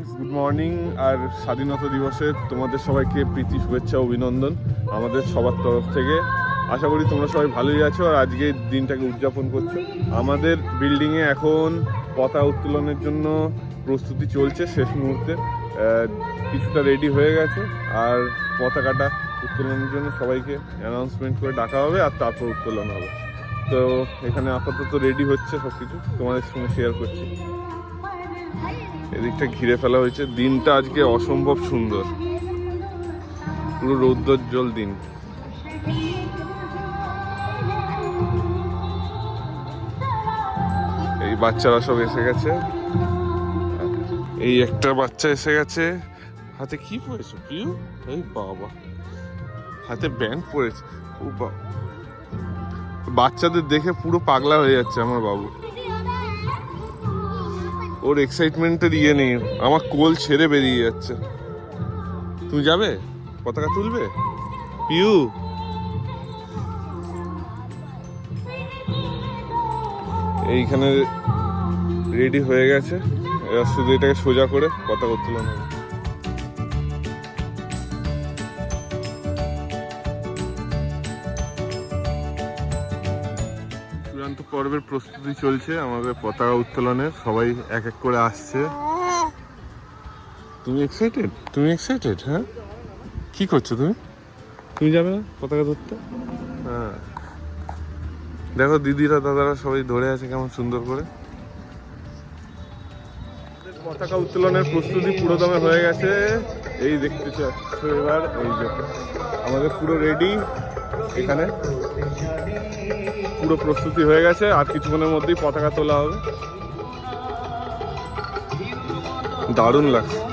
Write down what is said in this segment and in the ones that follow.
Friends good morning আর স্বাধীনতা দিবসে তোমাদের সবাইকে প্রীতি, শুভেচ্ছা, অভিনন্দন আমাদের সবার তরফ থেকে। আশা করি তোমরা সবাই ভালোই আছো আর আজকে দিনটাকে উদযাপন করছ। আমাদের বিল্ডিংয়ে এখন পতাকা উত্তোলনের জন্য প্রস্তুতি চলছে শেষ মুহূর্তে। কিছুটা রেডি হয়ে গেছে আর পতাকাটা উত্তোলনের জন্য সবাইকে অ্যানাউন্সমেন্ট করে ডাকা হবে আর তারপর উত্তোলন হবে। তো এখানে আপাতত রেডি হচ্ছে সব কিছু তোমাদের সঙ্গে শেয়ার করছি। এদিকটা ঘিরে ফেলা হয়েছে। দিনটা আজকে অসম্ভব সুন্দর। পুরো রৌদ্রোজ্জ্বল দিন। এই বাচ্চারা সব এসে গেছে। এই একটা বাচ্চা এসে গেছে। হাতে কি পড়েছে প্রিয়? এই বাবা। হাতে ব্যান্ড পড়েছে বাচ্চাদের দেখে পুরো পাগলা হয়ে যাচ্ছে আমার বাবু। ওর এক্সাইটমেন্টের ইয়ে নেই। আমার কোল ছেড়ে বেরিয়ে যাচ্ছে। তুমি যাবে? পতাকা তুলবে? পিউ। এইখানে রেডি হয়ে গেছে। এবার শুধু এটাকে সোজা করে পতাকা তুলে হবে পর্বের প্রস্তুতি চলছে আমাদের পতাকা উত্তোলনে। সবাই এক এক করে আসছে। তুমি এক্সাইটেড তুমি এক্সাইটেড হ্যাঁ? কি করছ তুমি? তুমি যাবে না পতাকা ধরতে? হ্যাঁ। দেখো দিদিরা দাদারা সবাই ধরে আছে কেমন সুন্দর করে। পতাকা উত্তোলনের প্রস্তুতি পুরো দমে হয়ে গেছে। এই দেখতে চাচ্ছ এবার এই যে আমাদের পুরো রেডি এখানে। পুরো প্রস্তুতি হয়ে গেছে আর কিছুক্ষণের মধ্যেই পতাকা তোলা হবে। দারুণ লাগছে।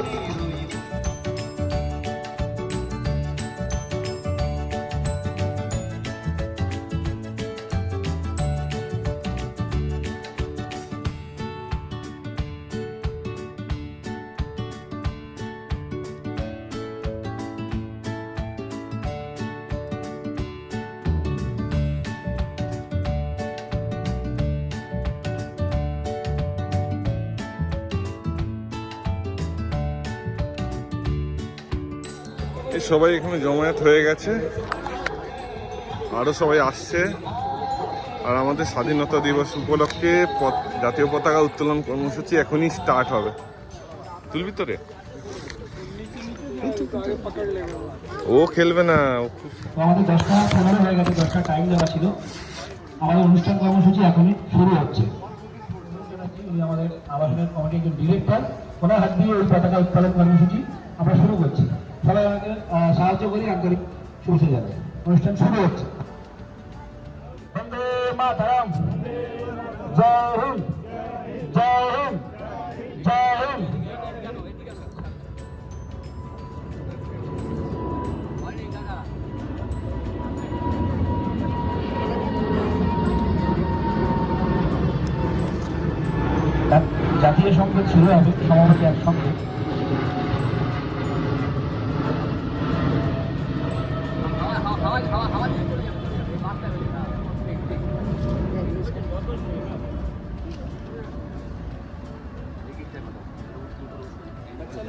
সবাই এখানে জমায়েত হয়ে গেছে। আরও সবাই আসছে। আর আমাদের স্বাধীনতা দিবস উপলক্ষে জাতীয় পতাকা উত্তোলন কর্মসূচি এখনই স্টার্ট হবে। তুলবি তো রে। ও খেলবে না আমাদের অনুষ্ঠান কর্মসূচি এখনই শুরু হচ্ছে। আমাদের আবাসনের কমিটির একজন ডিরেক্টর ওনার হাত দিয়ে এই পতাকা উত্তোলন কর্মসূচি আমরা শুরু করছি। আমাদের আহ, সাহায্য করি আন্তরিক শুভেচ্ছা জানাই। অনুষ্ঠান শুরু হচ্ছে। জাতীয় সংগীত শুরু হবে সমাবেশে একসঙ্গে।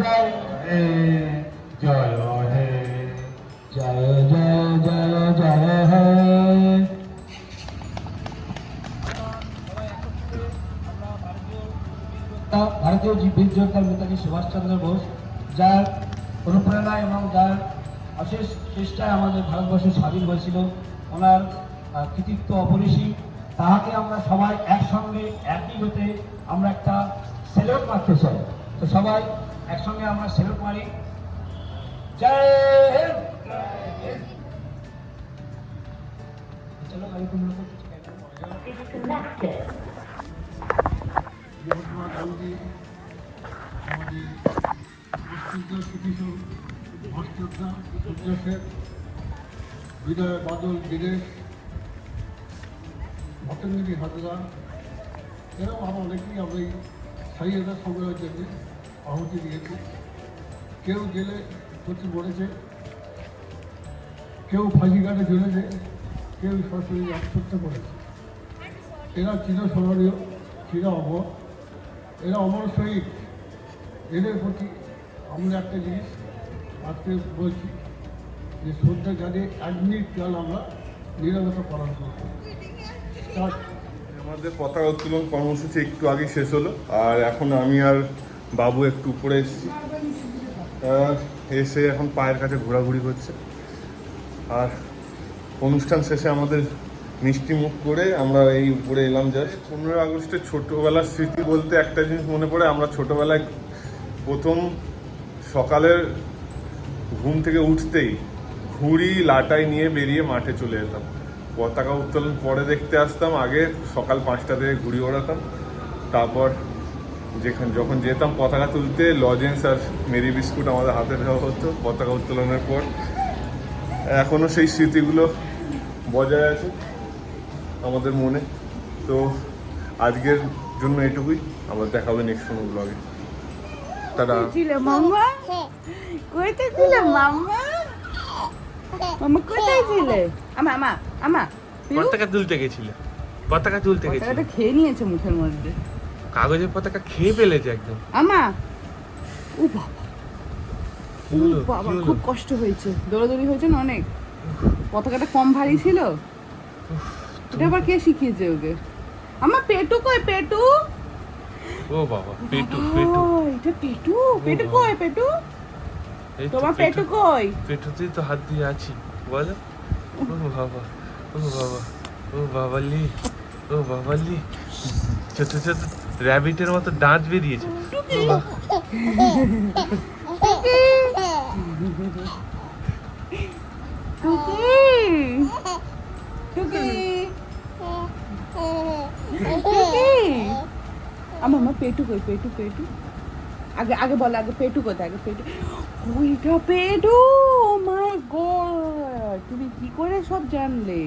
জয় হে ভারতীয় বীর যোদ্ধা নেতাজি সুভাষচন্দ্র বোস যার অনুপ্রেরণা এবং যার অশেষ চেষ্টায় আমাদের ভারতবর্ষ স্বাধীন হয়েছিল, ওনার কৃতিত্ব অপরিসীম। তাহাকে আমরা সবাই একসঙ্গে, একই হতে আমরা একটা সেলুট মারতে চাই। তো সবাই একসঙ্গে আমরা সেলুট মারি। জয় হিন্দ! বিজয় বাদল দীনেশ ভট্টগিরি হাজরা এরকম আরও অনেকেই আমরা এই স্বাধীনতা সংগ্রহের জন্য আহুতি দিয়েছি। কেউ জেলে প্রতি মরেছে, কেউ ফাঁসিঘাটে ঝুলেছে কেউ সরাসরি আত্মহত্যা করেছে। এরা চিরস্মরণীয়, চির অমর। এরা অমর শহীদ। এদের প্রতি আমরা একটা জিনিস আজকে বলছি, যে শ্রদ্ধা জানিয়ে এক মিনিট কাল আমরা নিরবতা পালন করব। আমাদের পতাকা উত্তোলন কর্মসূচি একটু আগে শেষ হলো, আর এখন আমি আর বাবু একটু উপরে এসেছি। এসে এখন পায়ের কাছে ঘোরাঘুরি করছে। আর অনুষ্ঠান শেষে আমাদের মিষ্টি মুখ করে আমরা এই উপরে এলাম জাস্ট পনেরোই আগস্টের ছোটোবেলার স্মৃতি বলতে একটা জিনিস মনে পড়ে, আমরা ছোটোবেলায় প্রথম সকালের ঘুম থেকে উঠতেই ঘুড়ি, লাটাই নিয়ে বেরিয়ে মাঠে চলে যেতাম। পতাকা উত্তোলন পরে দেখতে আসতাম, আগে সকাল পাঁচটা থেকে ঘুড়ি ওড়াতাম, তারপর যেখানে যখন যেতাম পতাকা তুলতে লজেন্স আর মেরি বিস্কুট আমাদের হাতে দেওয়া হতো পতাকা উত্তোলনের পর। এখনও সেই স্মৃতিগুলো বজায় আছে আমাদের মনে। তো আজকের জন্য এটুকুই। আবার দেখা হবে নেক্সট কোনো ব্লগে তারা ছিল মাম্মা? কোথায় ছিল মাম্মা? মাম্মা কোথায় ছিলে? আমা আমা আমা। পতাকা তুলতে গেছিলে। পতাকা তুলতে গেছিলে। খেয়ে নিয়েছে মুখের মধ্যে। কাগজের পতাকা খেয়ে ফেলেছে একদম। আমা! ও বাবা। ও বাবা খুব কষ্ট হয়েছে। দৌড়াদৌড়ি হয়েছে না অনেক? পতাকাটা কম ভারী ছিল? এটা আবার কে শিখিয়েছে ওকে? আমার পেটু কই পেটু? ও বাবা পেটু পেটু। এটা পেটু? পেটু কই পেটু? তোমার পেটু কই পেটুতেই তো হাত দিয়ে আছি বলো। ও বাবা ও বাবা ও বাবালি ও বাবালি। ছোট ছোট র্যাবিটের মতো দাঁত বেরিয়েছে। আমার আমার পেটু কই, পেটু পেটু? আগে আগে বলো, আগে পেটু কোথায়, আগে পেটু। ওইটা পেটু মাই গড, তুমি কি করে সব জানলে?